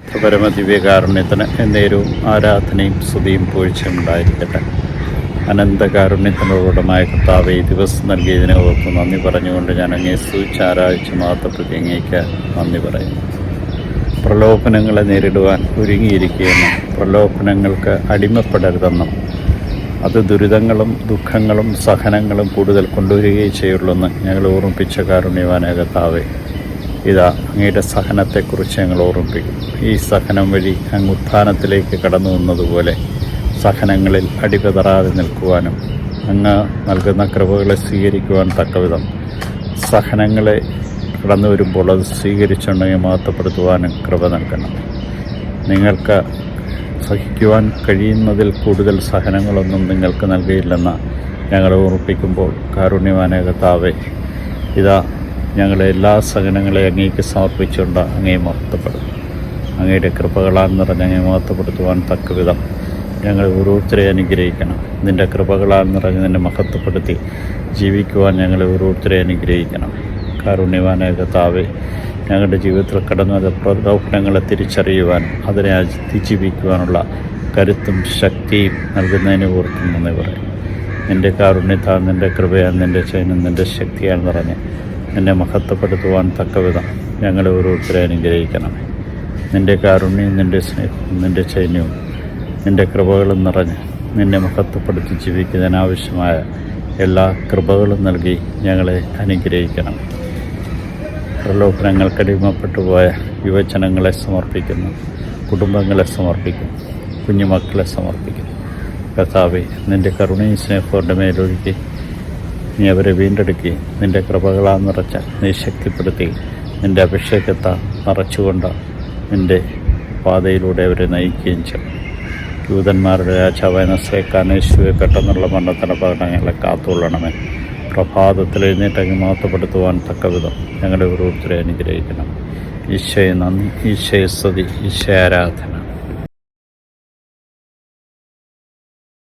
പരമദിവ്യകാരുണ്യത്തിന് എന്നേരവും ആരാധനയും സ്തുതിയും പൂഴ്ചയും ഉണ്ടായിരിക്കട്ടെ. അനന്തകാരുണ്യത്തിനോടമായ കർത്താവ് ഈ ദിവസം നൽകിയതിനെ ഓർത്ത് നന്ദി പറഞ്ഞുകൊണ്ട് ഞാൻ അങ്ങേ സ്തുതിച്ച് ആരാധിച്ച് മാത്രപ്രതി അങ്ങേക്ക് നന്ദി പറയുന്നു. പ്രലോഭനങ്ങളെ നേരിടുവാൻ ഒരുങ്ങിയിരിക്കുകയെന്നും പ്രലോഭനങ്ങൾക്ക് അടിമപ്പെടരുതെന്നും അത് ദുരിതങ്ങളും ദുഃഖങ്ങളും സഹനങ്ങളും കൂടുതൽ കൊണ്ടുവരികയും ചെയ്യുള്ളൂ എന്ന് ഞങ്ങൾ ഓർമ്മിപ്പിച്ച കാരുണ്യവാന കർത്താവേ ഇതാ അങ്ങയുടെ സഹനത്തെക്കുറിച്ച് ഞങ്ങൾ ഓർമ്മിപ്പിക്കും. ഈ സഹനം വഴി അങ്ങ് ഉത്ഥാനത്തിലേക്ക് കടന്നു വന്നതുപോലെ സഹനങ്ങളിൽ അടിപതറാതെ നിൽക്കുവാനും അങ്ങ് നൽകുന്ന കൃപകളെ സ്വീകരിക്കുവാൻ തക്കവിധം. സഹനങ്ങളെ കടന്നു വരുമ്പോൾ അത് സ്വീകരിച്ചുണ്ടെങ്കിൽ മഹത്വപ്പെടുത്തുവാനും കൃപ നൽകണം. നിങ്ങൾക്ക് സഹിക്കുവാൻ കഴിയുന്നതിൽ കൂടുതൽ സഹനങ്ങളൊന്നും നിങ്ങൾക്ക് നൽകിയില്ലെന്ന് ഞങ്ങൾ ഓർമ്മിപ്പിക്കുമ്പോൾ കാരുണ്യവാനകത്താവേ ഇതാ ഞങ്ങളെ എല്ലാ സഹനങ്ങളെ അങ്ങേക്ക് സമർപ്പിച്ചുകൊണ്ട് അങ്ങേ മഹത്വപ്പെടും. അങ്ങയുടെ കൃപകളാൽ നിറഞ്ഞ അങ്ങേ മഹത്വപ്പെടുത്തുവാൻ തക്കവിധം ഞങ്ങൾ ഓരോരുത്തരെ അനുഗ്രഹിക്കണം. നിന്റെ കൃപകളാൽ നിറഞ്ഞ് നിന്നെ മഹത്വപ്പെടുത്തി ജീവിക്കുവാൻ ഞങ്ങളെ ഓരോരുത്തരെ അനുഗ്രഹിക്കണം. കാരുണ്യവാനകത്താവേ ഞങ്ങളുടെ ജീവിതത്തിൽ കടന്നു വന്ന പ്രലോഭനങ്ങളെ തിരിച്ചറിയുവാൻ അതിനെ അതിജീവിക്കുവാനുള്ള കരുത്തും ശക്തിയും നൽകുന്നതിന് ഓർത്തും നന്ദി പറയും നിന്റെ കാരുണ്യത്താൽ നിന്റെ കൃപയാൽ നിന്റെ ചൈനം നിന്റെ ശക്തിയാൽ നിറഞ്ഞ് നിന്നെ മഹത്വപ്പെടുത്തുവാൻ തക്കവിധം ഞങ്ങളെ ഓരോരുത്തരെ അനുഗ്രഹിക്കണം. നിന്റെ കാരുണ്യവും നിന്റെ സ്നേഹവും നിന്റെ ചൈന്യവും നിന്റെ കൃപകളും നിറഞ്ഞ് നിന്നെ മഹത്വപ്പെടുത്തി ജീവിക്കുന്നതിനാവശ്യമായ എല്ലാ കൃപകളും നൽകി ഞങ്ങളെ അനുഗ്രഹിക്കണം. പ്രലോഭനങ്ങൾക്കടിമപ്പെട്ടു പോയ യുവജനങ്ങളെ സമർപ്പിക്കുന്നു. കുടുംബങ്ങളെ സമർപ്പിക്കുന്നു. കുഞ്ഞുമക്കളെ സമർപ്പിക്കുന്നു. കഥാവി നിന്റെ കരുണയും സ്നേഹങ്ങളുടെ മേലൊഴുകി നീ അവരെ വീണ്ടെടുക്കുകയും നിന്റെ കൃപകളാ നിറച്ച നീ ശക്തിപ്പെടുത്തി. നിന്റെ അഭിഷേകത്ത നിറച്ചുകൊണ്ട് നിന്റെ പാതയിലൂടെ അവരെ നയിക്കുകയും ചെയ്യും. യൂതന്മാരുടെ രാജാവായ നസ്രേക്കാനേശുവെ പെട്ടെന്നുള്ള മരണത്തിന്റെ പകടങ്ങളെ കാത്തുകൊള്ളണമേ. പ്രഭാതത്തിൽ എഴുന്നേറ്റങ്ങ് മഹത്വപ്പെടുത്തുവാൻ തക്കവിധം ഞങ്ങളുടെ ഓരോരുത്തരെ അനുഗ്രഹിക്കണം. ഈശയെ നന്ദി. ഈശയെ സ്തുതി.